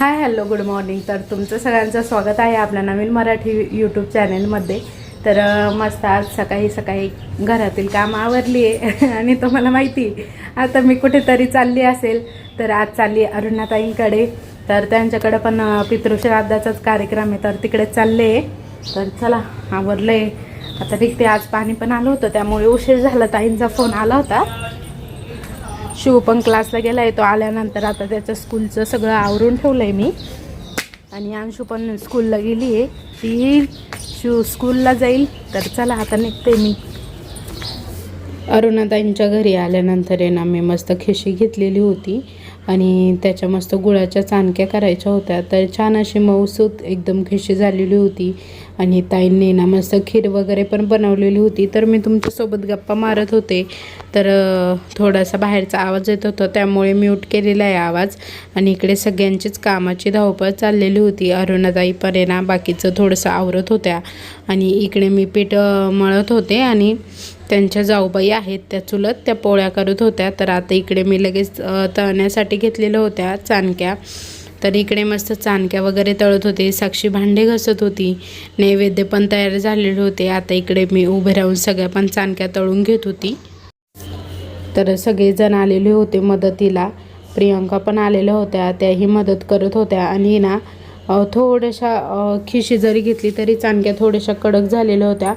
Hi hello good morning. तर तुमचं सगळ्यांचं स्वागत आहे आपल्या नवीन मराठी यूट्यूब चॅनेलमध्ये. तर मस्त आज सकाळी सकाळी घरातील काम आवरली आहे. आणि तुम्हाला माहिती आता मी कुठेतरी चालली असेल. तर आज चालली अरुणाताईंकडे. तर त्यांच्याकडे पण पितृश्राद्धाचाच कार्यक्रम आहे. तर तिकडे चालले आहे. तर चला आवरलं आहे आता ते आज पाणी पण आलं होतं त्यामुळे उशीर झाला. ताईंचा फोन आला होता. शिव पण क्लासला गेला आहे तो आल्यानंतर आता त्याचं स्कूलचं सगळं आवरून ठेवलं आहे मी. आणि अंशू पण स्कूलला गेली आहे ती शिव स्कूलला जाईल तर चला आता निघते मी. अरुणाताईंच्या घरी आल्यानंतर आहे ना मी मस्त खिशी घेतलेली होती. आणि त्याच्या मस्त गुळाच्या चाणक्या करायच्या होत्या. तर छान अशी मऊसूत एकदम खिशी झालेली होती. आणि ताईंनी ना मस्त खीर वगैरे पण बनवलेली होती. तर मी तुमच्यासोबत गप्पा मारत होते. तर थोडासा बाहेरचा आवाज येत होता. त्यामुळे म्यूट केलेला आहे आवाज. आणि इकडे सगळ्यांचीच कामाची धावपळ चाललेली होती. अरुणाताई पण आहे ना बाकीचं थोडंसं आवरत होत्या. आणि इकडे मी पीठ मळत होते आणि त्यांच्या जाऊबाई आहेत त्या चुलत त्या पोळ्या करत होत्या. तर आता इकडे मी लगेच तळण्यासाठी घेतलेल्या होत्या चाणक्या तर इकडे मस्त चाणक्या वगैरे तळत होते साक्षी भांडे घसत होती नैवेद्य पण तयार झालेले होते. आता इकडे मी उभे राहून सगळ्या पण चाणक्या तळून घेत होती. तर सगळेजण आलेले होते मदतीला. प्रियंका पण आलेल्या होत्या त्याही मदत करत होत्या. आणि ना थोड्याशा खिशी जरी घेतली तरी चाणक्या थोड्याशा कडक झालेल्या होत्या.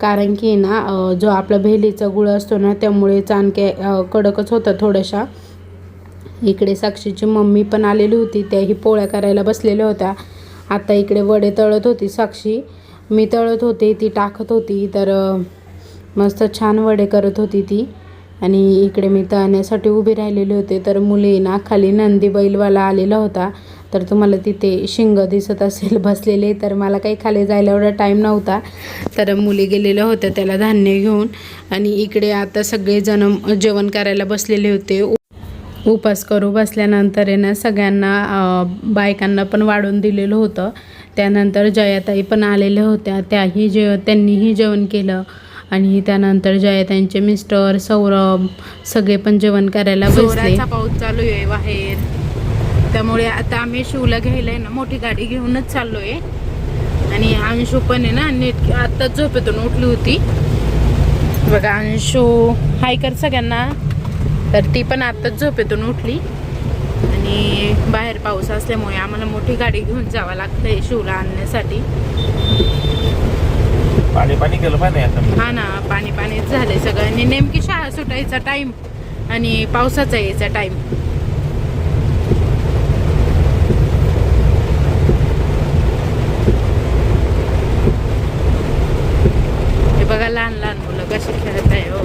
कारण की ना जो आपला भेलीचा गुळ असतो ना त्यामुळे चाणक्या कडकच होता थोड्याशा. इकडे साक्षीची मम्मी पण आलेली होती त्याही पोळ्या करायला बसलेल्या होत्या. आता इकडे वडे तळत होती साक्षी. मी तळत होते ती टाकत होती तर मस्त छान वडे करत होती ती. आणि इकडे मी तळण्यासाठी उभी राहिलेले होते तर मुली ना खाली नंदी बैलवाला आलेला होता. तर तुम्हाला तिथे शिंग दिसत असेल बसलेले तर मला काही खाली जायला एवढा टाईम नव्हता. तर मुली गेलेल्या होत्या त्याला धान्य घेऊन. आणि इकडे आता सगळेजण जेवण करायला बसलेले होते. उपास करू बसल्यानंतर आहे ना सगळ्यांना बायकांना पण वाढून दिलेलं होतं. त्यानंतर जयाताई पण आलेल्या होत्या. त्याही जे त्यांनीही जेवण केलं. आणि त्यानंतर जयाताईंचे मिस्टर सौरभ सगळे पण जेवण करायला बसले. पाऊस चालू आहे बाहेर. त्यामुळे आता आम्ही शिवला घ्यायला आहे ना मोठी गाडी घेऊनच चाललो आहे आणि अंशू पण आहे ना नीट आत्ताच झोपेतून उठली होती. बघा अंशू हाय कर सगळ्यांना. तर ती पण आत्ताच झोपेतून उठली. आणि बाहेर पाऊस असल्यामुळे आम्हाला मोठी गाडी घेऊन जावं लागतंय शिवला आणण्यासाठी. पाणी पाणी केलं पाहिजे आता. हा ना पाणी पाणीच झालंय सगळं. आणि नेमकी शाळा सुटायचा टाइम आणि पावसाचा यायचा टाइम हे बघा लहान लहान मुलं कशी खेळत आहे हो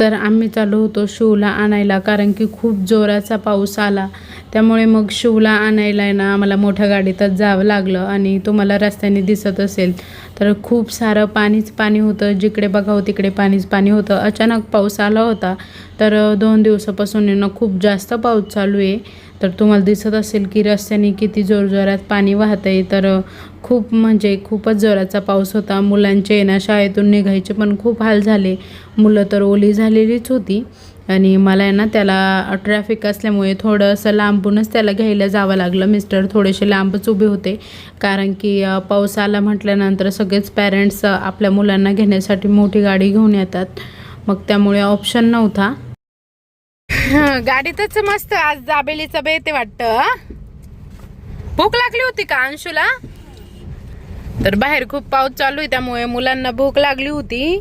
तर आम्ही चालू होतो शूला आणायला कारण की खूप जोराचा पाऊस आला. त्यामुळे मग शिवला आणायला आहे ना आम्हाला मोठ्या गाडीतच जावं लागलं आणि तुम्हाला रस्त्याने दिसत असेल. तर खूप सारं पाणीच पाणी होतं. जिकडे बघावं हो तिकडे पाणीच पाणी होतं. अचानक पाऊस आला होता. तर दोन दिवसापासून ना खूप जास्त पाऊस चालू आहे. तर तुम्हाला दिसत असेल की रस्त्याने किती जोरजोरात पाणी वाहत आहे. तर खूप म्हणजे खूपच जोराचा पाऊस होता. मुलांचे ना शाळेतून निघायचे पण खूप हाल झाले. मुलं तर ओली झालेलीच होती. आणि मला आहे ना त्याला ट्रॅफिक असल्यामुळे थोडंसं लांबूनच त्याला घ्यायला जावं लागलं. मिस्टर थोडेसे लांबच उभे होते. कारण की पाऊस आला म्हटल्यानंतर सगळेच पॅरेंट्स आपल्या मुलांना घेण्यासाठी मोठी गाडी घेऊन येतात. मग त्यामुळे ऑप्शन नव्हता. गाडीतच मस्त आज दाबेलीचं बेते वाटतं भूक लागली होती का अंशुला? तर बाहेर खूप पाऊस चालू आहे त्यामुळे मुलांना भूक लागली होती.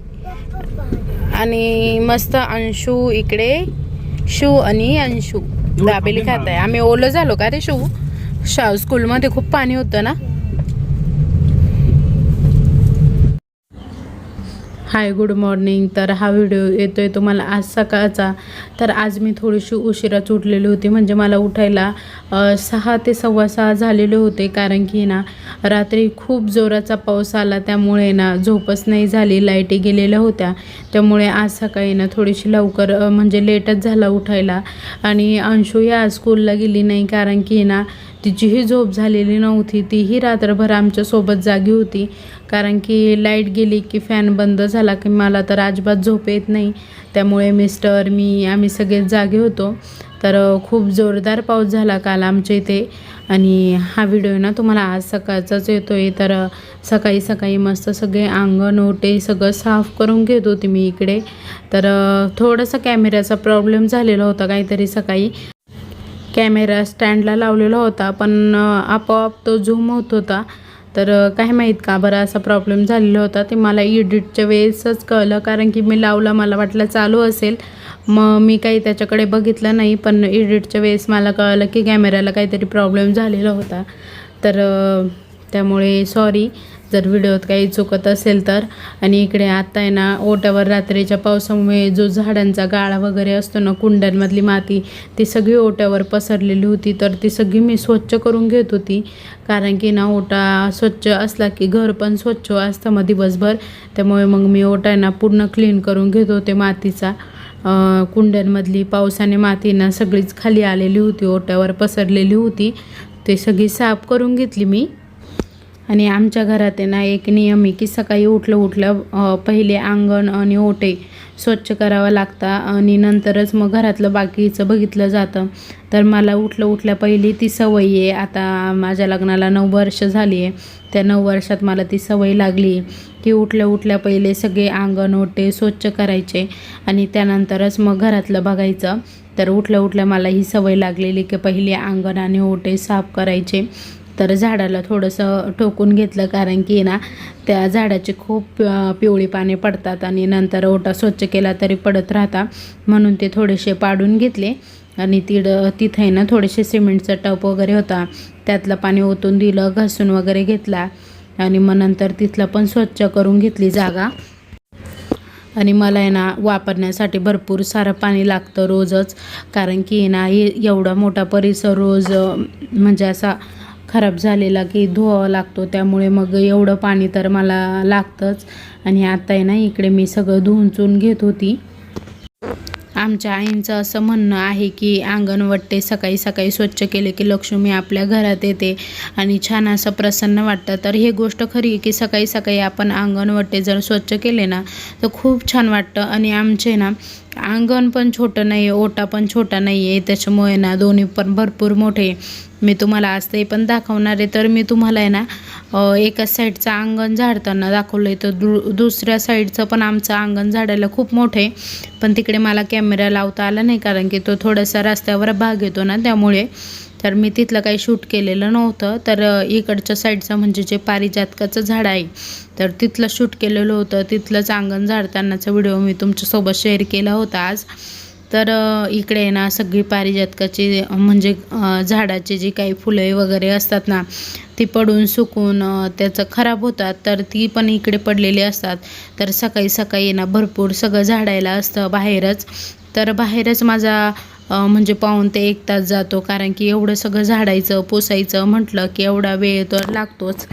आणि मस्त अंशू इकडे शू आणि अंशू. दाबेली खात आहे आम्ही ओलं झालो का रे शू? शा स्कूलमध्ये खूप पाणी होतं ना? Hi good morning. तर हा व्हिडिओ येतो आहे तुम्हाला आज सकाळचा. तर आज मी थोडीशी उशिराच उठलेली होती. म्हणजे मला उठायला सहा ते सव्वा सहा झालेले होते. कारण की ना रात्री खूप जोराचा पाऊस आला. त्यामुळे ना झोपच नाही झाली. लाईटी गेलेल्या होत्या. त्यामुळे आज सकाळी ना थोडीशी लवकर म्हणजे लेटच झाला उठायला. आणि अंशू या स्कूलला गेली नाही. कारण की ना तिचीही झोप झालेली नव्हती. तीही रात्रभर आमच्यासोबत जागी होती. कारण की लाइट गेली की फॅन बंद झाला की मला तर अजिबात झोप येत नाही. त्यामुळे मिस्टर मी आम्ही सगळे जागे होतो. तर खूप जोरदार पाऊस झाला काल आमच्या इथे. आणि हा व्हिडिओ ना तुम्हाला आज सकाळचाच येतो आहे तर सकाळी सकाळी मस्त सगळे अंगण ओटे सगळं साफ करून घेत होती मी इकडे. तर थोडासा कॅमेऱ्याचा प्रॉब्लेम झालेला होता काहीतरी सकाळी. कॅमेरा स्टँडला लावलेला होता पण आपोआप तो झूम होत होता. तर काय माहीत का बरं असा प्रॉब्लेम झालेला होता. ते मला एडिटच्या वेळेसच कळलं. कारण की मी लावला मला वाटलं चालू असेल. मग मी काही त्याच्याकडे बघितलं नाही पण एडिटच्या वेळेस मला कळलं की कॅमेऱ्याला काहीतरी प्रॉब्लेम झालेला होता. तर त्यामुळे सॉरी जर व्हिडिओत काही चुकत असेल तर. आणि इकडे आता आहे ना ओट्यावर रात्रीच्या पावसामुळे जो झाडांचा गाळा वगैरे असतो ना कुंड्यांमधली माती ती सगळी ओट्यावर पसरलेली होती. तर ती सगळी मी स्वच्छ करून घेत होती. कारण की ना ओटा स्वच्छ असला की घर पण स्वच्छ असतं मग दिवसभर. त्यामुळे मग मी ओटा आहे ना पूर्ण क्लीन करून घेत होते मातीचा. कुंड्यांमधली पावसाने माती ना सगळीच खाली आलेली होती ओट्यावर पसरलेली होती. ते सगळी साफ करून घेतली मी. आणि आमच्या घरात आहे ना एक नियम आहे की सकाळी उठलं उठलं पहिले अंगण आणि ओटे स्वच्छ करावं लागतं आणि नंतरच मग घरातलं बाकीचं बघितलं जातं. तर मला उठलं उठल्या पहिली ती सवय आहे. आता माझ्या लग्नाला नऊ वर्ष झाली आहे. त्या नऊ वर्षात मला ती सवय लागली की उठल्या उठल्या पहिले सगळे अंगण ओटे स्वच्छ करायचे आणि त्यानंतरच मग घरातलं बघायचं. तर उठल्या उठल्या मला ही सवय लागलेली की पहिले अंगण आणि ओटे साफ करायचे. तर झाडाला थोडंसं ठोकून घेतलं कारण की ना त्या झाडाची खूप पिवळी पाने पडतात आणि नंतर ओटा स्वच्छ केला तरी पडत राहता. म्हणून ते थोडेसे पाडून घेतले आणि तिड तिथे आहे ना थोडेसे सिमेंटचा टप वगैरे होता. त्यातलं पाणी ओतून दिलं घासून वगैरे घेतला आणि मग नंतर तिथलं पण स्वच्छ करून घेतली जागा. आणि मला आहे ना वापरण्यासाठी भरपूर सारं पाणी लागतं रोजच. कारण की ना एवढा मोठा परिसर रोज म्हणजे असा खराब झालेला की धुवावा लागतो त्यामुळे मग एवढं पाणी तर मला लागतंच. आणि आता आहे ना इकडे मी सगळं धुवून चून घेत होती. आमच्या आईंचं असं म्हणणं आहे की अंगणवट्टे सकाळी सकाळी स्वच्छ केले की लक्ष्मी आपल्या घरात येते आणि छान असं प्रसन्न वाटतं. तर हे गोष्ट खरी आहे की सकाळी सकाळी आपण अंगणवट्टे जर स्वच्छ केले ना तर खूप छान वाटतं. आणि आमचे ना अंगण पण छोटं नाही आहे ओटा पण छोटा नाही आहे त्याच्यामुळे ना दोन्ही पण भरपूर मोठे मी तुम्हाला आज ते पण दाखवणार आहे. तर मी तुम्हाला आहे ना एकाच एका साईडचं अंगण झाडताना दाखवलं आहे तर दु दुसऱ्या साईडचं पण आमचं अंगण झाडायला खूप मोठं आहे. पण तिकडे मला कॅमेरा लावता आला नाही कारण की तो थोडासा रस्त्यावर भाग येतो ना त्यामुळे तर मी तिथलं काही शूट केलेलं नव्हतं. तर इकडच्या साईडचं म्हणजे जे पारिजातकाचं झाड आहे तर तिथलं शूट केलेलं होतं. तिथलंच अंगण झाडतानाचा व्हिडिओ मी तुमच्यासोबत शेअर केला होता आज. तर इकडे ना सगळी पारिजातकाची म्हणजे झाडाचे झाडाची जी काही फुले वगैरे असतात ना ती पडून सुकून त्याचं खराब होतात. तर ती पण इकडे पडलेली असतात. तर सकाळी सकाळी ना भरपूर सगळं झाडायला असतं बाहेरच. तर बाहेरच माझा म्हणजे पाहून ते एक तास जातो कारण की एवढं सगळं झाडायचं पोसायचं म्हटलं की एवढा वेळ तर लागतोच.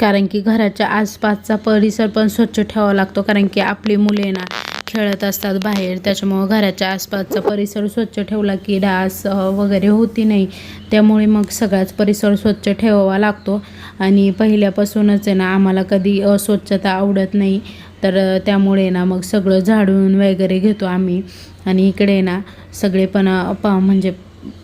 कारण की घराच्या आसपासचा परिसर पण स्वच्छ ठेवावा लागतो कारण की आपली मुले ना खेळत असतात बाहेर. त्याच्यामुळं घराच्या आसपासचा परिसर स्वच्छ ठेवला की डास वगैरे होती नाही. त्यामुळे मग सगळाच परिसर स्वच्छ ठेवावा लागतो. आणि पहिल्यापासूनच आहे ना आम्हाला कधी अस्वच्छता आवडत नाही. तर त्यामुळे ना मग सगळं झाडून वगैरे घेतो आम्ही. आणि इकडे ना सगळे पण पा म्हणजे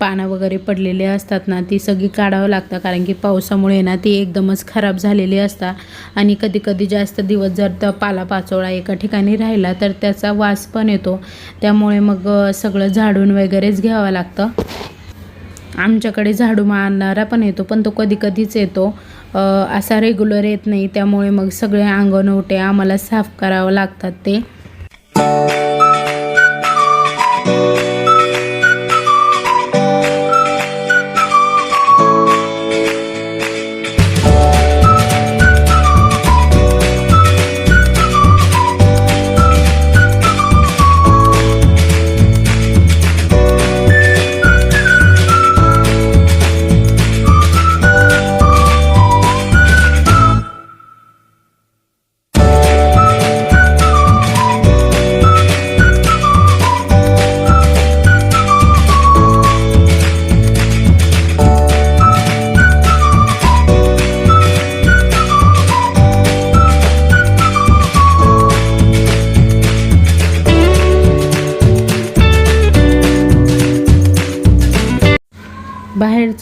पानं वगैरे पडलेले असतात ना ती सगळी काढावं लागतं. कारण की पावसामुळे ना ती एकदमच खराब झालेली असतात आणि कधी कधी जास्त दिवस जर त्या पालापाचोळा एका ठिकाणी राहिला तर त्याचा वास पण येतो. त्यामुळे मग सगळं झाडून वगैरेच घ्यावं लागतं. आमच्याकडे झाडू मारणारा पण येतो पण तो कधी कधीच येतो असा रेग्युलर येत नाही त्यामुळे मग सगळे अंगण ओटे आम्हाला साफ करावं लागतात ते.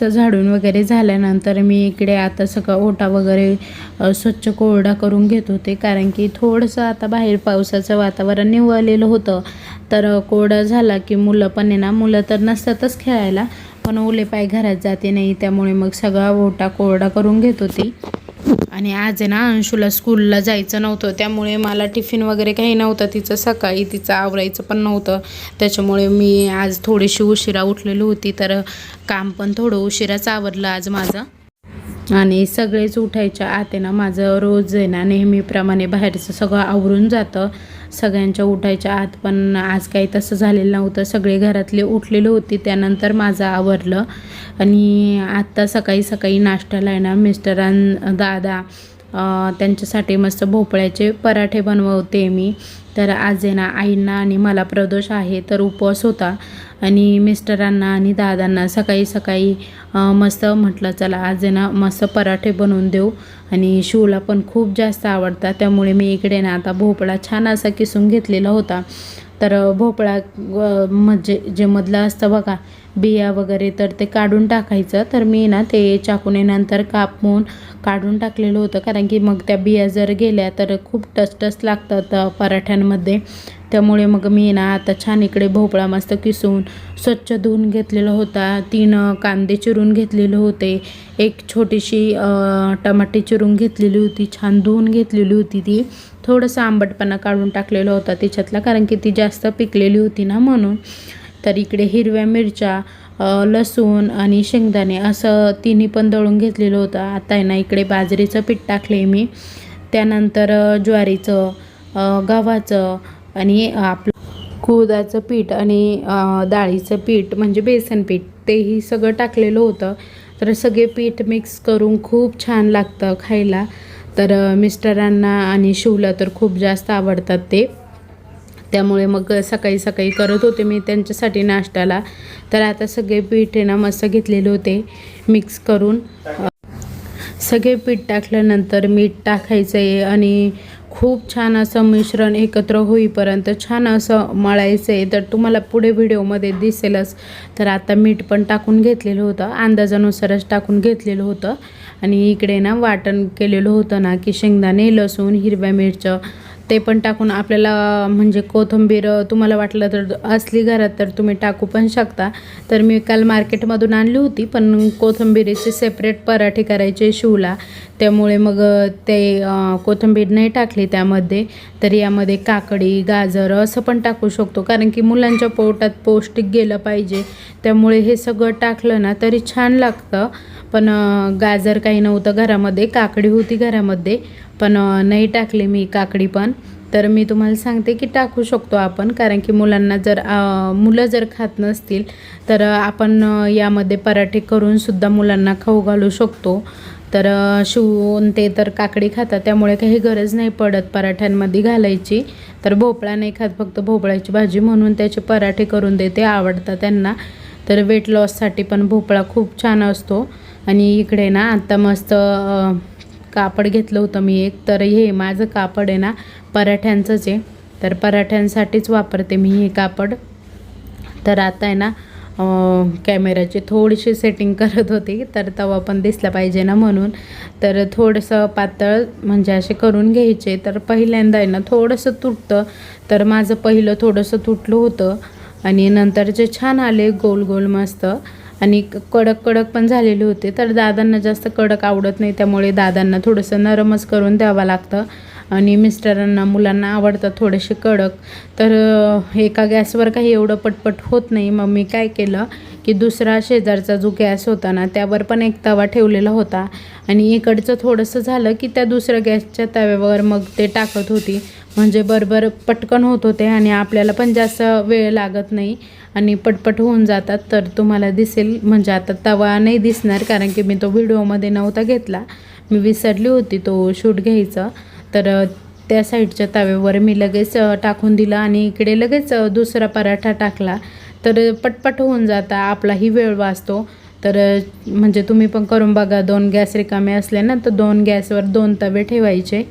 बाहेरचं झाडून वगैरे झाल्यानंतर मी इकडे आता सगळं ओटा वगैरे स्वच्छ कोरडा करून घेत होते. कारण की थोडंसं आता बाहेर पावसाचं वातावरण निवळलेलं होतं. तर कोरडा झाला की मुलं पण आहे ना मुलं तर नसतातच खेळायला. पण ओले पाय घरात जाते नाही त्यामुळे मग सगळा ओटा कोरडा करून घेत होती. आणि आज आहे ना अंशूला स्कूलला जायचं नव्हतं त्यामुळे मला टिफिन वगैरे काही नव्हतं. तिचं सकाळी तिचं आवरायचं पण नव्हतं. त्याच्यामुळे मी आज थोडीशी उशिरा उठलेली होती तर काम पण थोडं उशिराच आवरलं आज माझं. आणि सगळेच उठायच्या आत ना माझं रोज आहे ना नेहमीप्रमाणे बाहेरचं सगळं आवरून जातं. सगळ्यांच्या उठायच्या आत पण आज काही तसं झालेलं नव्हतं. सगळे घरातले उठलेले होते त्यानंतर माझं आवरलं. आणि आत्ता सकाळी सकाळी नाश्त्याला आहे ना मिस्टरां दादा त्यांच्यासाठी मस्त भोपळ्याचे पराठे बनवते मी. तर आज ना आईंना आणि मला प्रदोष आहे तर उपवास होता. आणि मिस्टरांना आणि दादांना सकाळी सकाळी मस्त म्हटलं चला आज मस्त पराठे बनवून देऊ. आणि शिवला पण खूप जास्त आवडतात त्यामुळे मी इकडे ना आता भोपळा छान असा किसून घेतलेला होता. तर भोपळा म्हणजे जे मधलं असतं बघा बिया वगैरे तर ते काढून टाकायचं. तर मी ना ते चाकूने नंतर कापून काढून टाकलेलं होतं. कारण की मग त्या बिया जर गेल्या तर खूप टसटस लागतात पराठ्यांमध्ये. त्यामुळे मग मी ना आता छान इकडे भोपळा मस्त किसून स्वच्छ धुवून घेतलेला होता. तीन कांदे चिरून घेतलेले होते. एक छोटीशी टमाटे चिरून घेतलेली होती. छान धुवून घेतलेली होती ती. थोडंसं आंबटपणा काढून टाकलेला होता त्याच्यातला. कारण की ती जास्त पिकलेली होती ना म्हणून. तर इकडे हिरव्या मिरच्या लसूण आणि शेंगदाणे असं तिन्ही पण दळून घेतलेलं होतं. आता आहे ना इकडे बाजरीचं पीठ टाकले मी. त्यानंतर ज्वारीचं गव्हाचं आणि आपलं कुदाचं पीठ आणि डाळीचं पीठ म्हणजे बेसन पीठ तेही सगळं टाकलेलं होतं. तर सगळे पीठ मिक्स करून खूप छान लागतं खायला. तर मिस्टरांना आणि शिवला तर खूप जास्त आवडतात ते. त्यामुळे मग सकाळी सकाळी करत होते मी त्यांच्यासाठी नाश्त्याला. तर आता सगळे पीठ आहे ना मस्त घेतलेले होते मिक्स करून. सगळे पीठ टाकल्यानंतर मीठ टाकायचं आहे आणि खूप छान असं मिश्रण एकत्र होईपर्यंत छान असं मळायचं आहे तर तुम्हाला पुढे व्हिडिओमध्ये दिसेलच. तर आता मीठ पण टाकून घेतलेलं होतं अंदाजानुसारच टाकून घेतलेलं होतं. आणि इकडे ना वाटण केलेलं होतं ना की शेंगदाणे लसूण हिरव्या मिरचं ते पण टाकून आपल्याला म्हणजे कोथिंबीर तुम्हाला वाटलं तर असली घरात तर तुम्ही टाकू पण शकता. तर मी काल मार्केटमधून आणली होती पण कोथिंबीरीचे सेपरेट पराठे करायचे शिवला. त्यामुळे मग ते कोथिंबीर नाही टाकली त्यामध्ये. तर यामध्ये काकडी गाजर असं पण टाकू शकतो. कारण की मुलांच्या पोटात पौष्टिक गेलं पाहिजे. त्यामुळे हे सगळं टाकलं ना तरी छान लागतं. पण गाजर काही नव्हतं घरामध्ये काकडी होती घरामध्ये पण नाही टाकली मी काकडी पण. तर मी तुम्हाला सांगते की टाकू शकतो आपण कारण की मुलांना जर मुलं जर खात नसतील तर आपण यामध्ये पराठे करूनसुद्धा मुलांना खाऊ घालू शकतो. तर शिवून ते तर काकडी खातात त्यामुळे काही गरज नाही पडत पराठ्यांमध्ये घालायची. तर भोपळा नाही खात फक्त भोपळ्याची भाजी म्हणून त्याचे पराठे करून देते आवडतात त्यांना. तर वेट लॉससाठी पण भोपळा खूप छान असतो. आणि इकडे ना आत्ता मस्त कापड घेतलं होतं मी एक. तर हे माझं कापड आहे ना पराठ्यांचंच आहे. तर पराठ्यांसाठीच वापरते मी हे कापड. तर आता आहे ना कॅमेराची थोडीशी सेटिंग करत होती. तर तवा पण दिसला पाहिजे ना म्हणून. तर थोडंसं पातळ म्हणजे असे करून घ्यायचे. तर पहिल्यांदा आहे ना थोडंसं तुटतं. तर माझं पहिलं थोडंसं तुटलं होतं. आणि नंतरचे छान आले गोल गोल मस्त. आणि कडक कडक पण झालेले होते तर दादांना जास्त कडक आवडत नाही त्यामुळे दादांना थोडंसं नरमच करून द्यावं लागतं. आणि मिस्टरांना मुलांना आवडतं थोडेसे कडक. तर एका गॅसवर काही एवढं पटपट होत नाही. मग मी काय केलं की दुसरा शेजारचा जो गॅस होता ना त्यावर पण एक तवा ठेवलेला होता. आणि इकडचं थोडंसं झालं की त्या दुसऱ्या गॅसच्या तव्यावर मग ते टाकत होती. म्हणजे बरोबर पटकन होत होते आणि आपल्याला पण जास्त वेळ लागत नाही आणि पटपट होऊन जातात. तर तुम्हाला दिसेल म्हणजे आता तवा नाही दिसणार कारण की मी तो व्हिडिओमध्ये नव्हता घेतला. मी विसरली होती तो शूट घ्यायचा. तर त्या साईडच्या तव्यावर मी लगेच टाकून दिला आणि इकडे लगेच दुसरा पराठा टाकला. तर पटपट होऊन जाता आपलाही वेळ वाचतो. तर म्हणजे तुम्ही पण करून बघा दोन गॅस रिकामे असले ना तर दोन गॅसवर दोन तवे ठेवायचे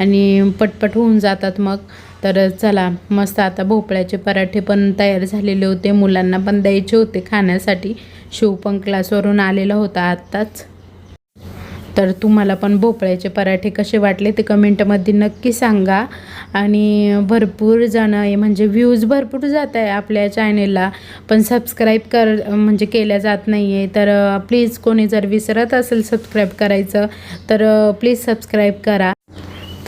आणि पटपट होऊन जातात मग. तर चला मस्त आता भोपळ्याचे पराठे पण तयार झालेले होते. मुलांना पण द्यायचे होते खाण्यासाठी. शिवपं क्लासवरून आलेला होता आत्ताच. तर तुम्हाला पण भोपळ्याचे पराठे कसे वाटले ते कमेंटमध्ये नक्की सांगा. आणि भरपूर जण आहे म्हणजे व्ह्यूज भरपूर जात आहे आपल्या चॅनेलला पण सबस्क्राईब कर म्हणजे केल्या जात नाही आहे तर प्लीज कोणी जर विसरत असेल सबस्क्राईब करायचं तर प्लीज सबस्क्राईब करा.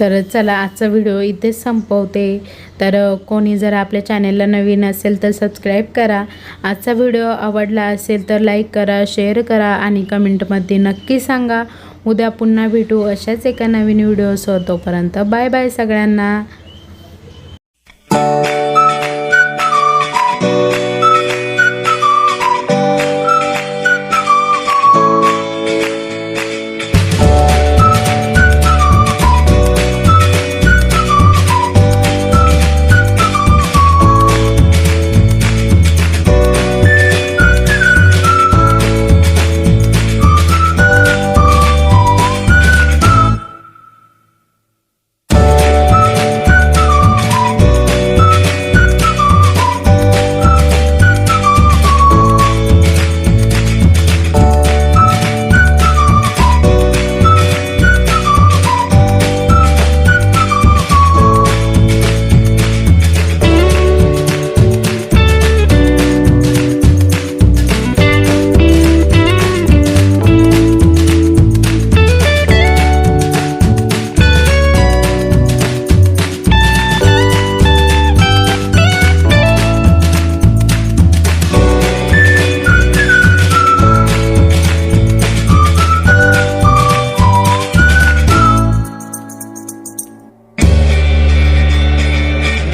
तर चला आजचा व्हिडिओ इथेच संपवते. तर कोणी जर आपल्या चॅनेलला नवीन असेल तर सबस्क्राईब करा. आजचा व्हिडिओ आवडला असेल तर लाईक करा शेअर करा आणि कमेंटमध्ये नक्की सांगा. उद्या पुन्हा भेटू अशाच एका नवीन व्हिडिओसह तोपर्यंत बाय बाय सगळ्यांना.